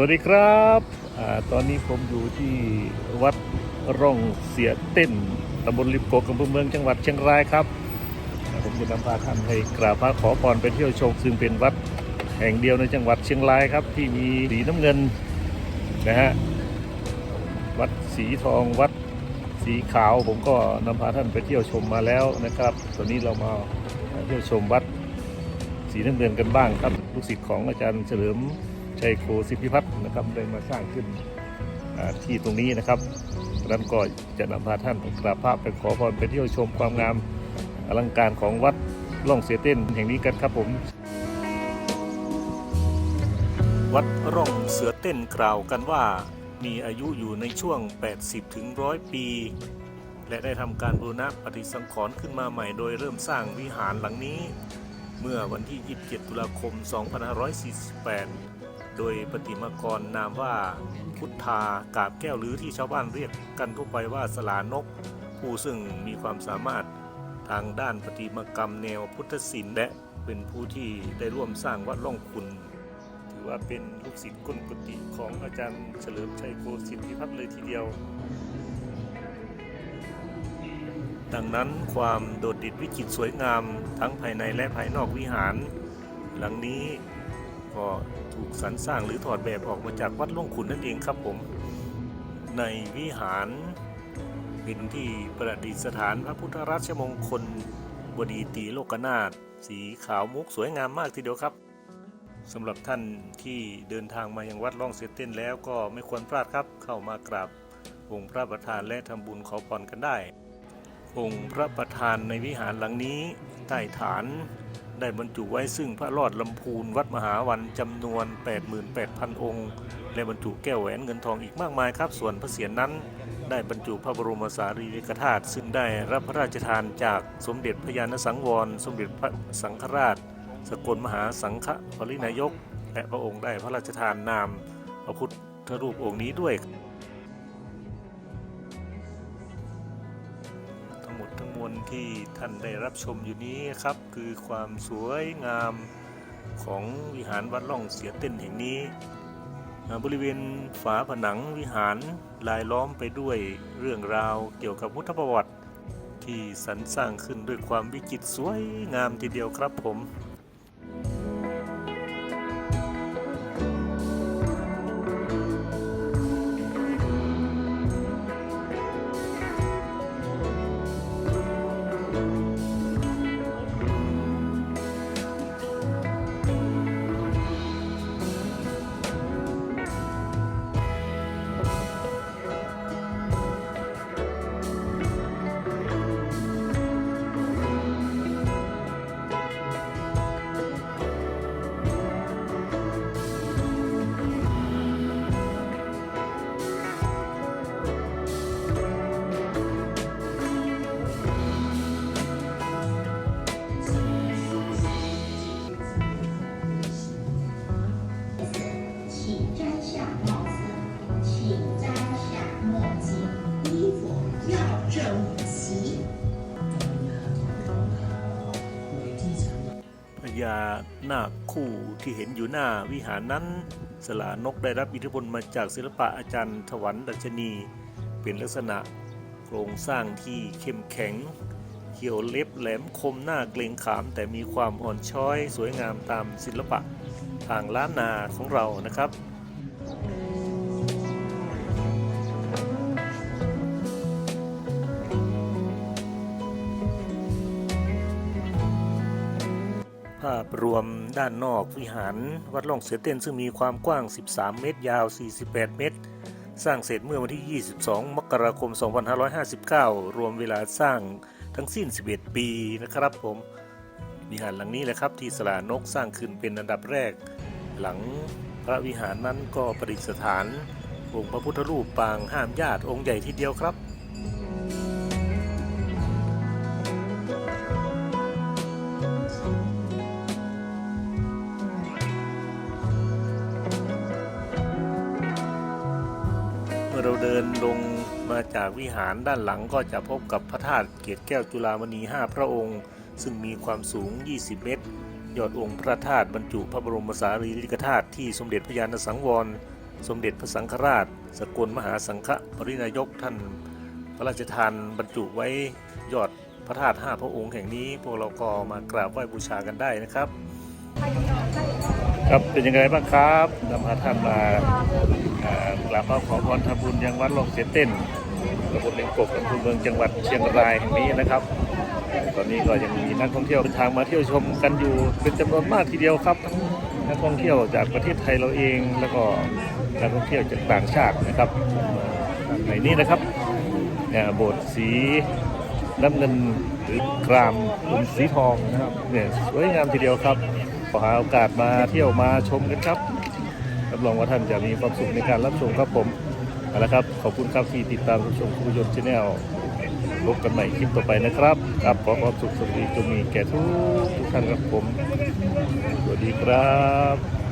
วัสดีครับอตอนนี้ผมอยู่ที่วัดร่องเสียเต้นตำบลลิบโกกอำเภอเมืองจังหวัดเชียงรายครับ ผมจะนำพาท่านให้กราบพระขอพรไปเที่ยวชมซึ่งเป็นวัดแห่งเดียวในจังหวัดเชียงรายครับ ที่มีสีน้ำเงินนะฮะวัดสีทองวัดสีขาว ผมก็นำพาท่านไปเที่ยวชมมาแล้วนะครับ ตอนนี้เรามาเที่ยวชมวัดสีน้ำเงินกันบ้างครับลูกศิษย์ของอาจารย์เฉลิม ชัยโคสิทธิพัฒน์นะครับได้มาสร้างขึ้นที่ตรงนี้นะครับดังนั้นก็จะนำพาท่านกราบพระไปขอพรไปเที่ยวชมความงามอลังการของวัดล่องเสียเต้นแห่งนี้กันครับผม วัดร่องเสือเต้นกล่าวกันว่า มีอายุอยู่ในช่วง 80ถึง100 ปี และได้ทำการบูรณะปฏิสังขรณ์ขึ้นมาใหม่โดยเริ่มสร้างวิหารหลังนี้ เมื่อวันที่ 27 ตุลาคม 2548 โดยปฏิมากรนามว่าพุทธากาบแก้วหรือที่ชาวบ้านเรียกกันทั่วไปว่าสลานก ผู้ซึ่งมีความสามารถทางด้านปฏิมากรรมแนวพุทธศิลป์และเป็นผู้ที่ได้ร่วมสร้างวัดล่องคุณ ถือว่าเป็นลูกศิษย์ก้นกุฏิของอาจารย์เฉลิมชัยโกสิทธิพัฒน์เลยทีเดียว ดังนั้นความโดดเด่นวิจิตรสวยงามทั้งภายในและภายนอกวิหาร หลังนี้ ก็ถูกสรรสร้างหรือถอดแบบออกมาจากวัดล่องขุนนั่นเองครับผม ในวิหารเป็นที่ประดิษฐานพระพุทธราชมงคลบดีตีโลกนาถสีขาวมุกสวยงามมากทีเดียวครับสำหรับท่านที่เดินทางมายังวัดล่องเสยเต้นแล้วก็ไม่ควรพลาดครับเข้ามากราบองค์พระประธานและทำบุญขอพรกันได้ องค์พระประธานในวิหารหลังนี้ใต้ฐาน ได้บรรจุไว้ซึ่งพระรอดลำพูนวัดมหาวันจำนวน 88,000 องค์ และบรรจุแก้วแหวนเงินทองอีกมากมายครับ ส่วนพระเศียรนั้น ได้บรรจุพระบรมสารีริกธาตุซึ่งได้รับพระราชทานจากสมเด็จพระยาณสังวร สมเด็จพระสังฆราช สกลมหาสังฆปรินายก และพระองค์ได้พระราชทานนามพระพุทธรูปองค์นี้ด้วย ที่ท่านได้รับชมอยู่นี้ครับคือความสวยงามของวิหารวัดล่องเสียเต้นแห่งนี้ บริเวณฝาผนังวิหารลายล้อมไปด้วยเรื่องราวเกี่ยวกับพุทธประวัติ ที่สรรสร้างขึ้นด้วยความวิจิตรสวยงามทีเดียวครับผม ญานาคคู่ที่เห็นอยู่หน้าวิหารนั้น สลานกได้รับอิทธิพลมาจากศิลปะอาจารย์ถวันดัชนี เป็นลักษณะโครงสร้างที่เข้มแข็งเขียวเล็บแหลมคมหน้าเกรงขาม แต่มีความอ่อนช้อย สวยงามตามศิลปะทางล้านนาของเรานะครับ ภาพรวมด้านนอกวิหารวัดล่องเสือเต้นซึ่งมีความกว้าง 13 เมตร ยาว 48 เมตร สร้างเสร็จเมื่อวันที่ 22 มกราคม 2559 รวมเวลาสร้างทั้งสิ้น 11 ปีนะครับผมวิหารหลังนี้แหละครับที่สลานกสร้างขึ้นเป็นอันดับแรก หลังพระวิหารนั้นก็ประดิษฐานองค์พระพุทธรูปปางห้ามญาติองค์ใหญ่ทีเดียวครับ เดินลงมาจากวิหารด้านหลังก็จะพบกับพระธาตุเกศแก้วจุฬามณี 5 พระองค์ ซึ่งมีความสูง 20 เมตร ยอดองค์พระธาตุบรรจุพระบรมสารีริกธาตุที่สมเด็จพระยาณสังวร สมเด็จพระสังฆราช สกลมหาสังฆปรินายกท่าน พระราชทานบรรจุไว้ยอดพระธาตุห้าพระองค์แห่งนี้ พวกเราก็มากราบไหว้บูชากันได้นะครับ ครับเป็นยังไงบ้างครับนำพาท่านมา กราบขอพรทำบุญยังวัดหลวงเสียเต้นตำบลเลงกบอำเภอเมืองจังหวัดเชียงรายแห่งนี้นะครับ ตอนนี้ก็ยังมีนักท่องเที่ยวเดินทางมาเที่ยวชมกันอยู่เป็นจำนวนมากทีเดียวครับทั้งนักท่องเที่ยวจากประเทศไทยเราเองแล้วก็นักท่องเที่ยวจากต่างชาตินะครับในนี้นะครับเนี่ยโบสถ์สีน้ำเงินหรือกรามเป็นสีทองนะครับเนี่ยสวยงามทีเดียวครับขอหาโอกาสมาเที่ยวมาชมกันครับ รับรองว่าท่านจะมีความสุขในการรับชมครับผมเอาละครับขอบคุณครับที่ติดตามรับชมคุณยนต์ชาแนลพบกันใหม่คลิปต่อไปนะครับครับขอความสุขสวัสดีจงมีแก่ทุกทุกท่านครับผม สวัสดีครับ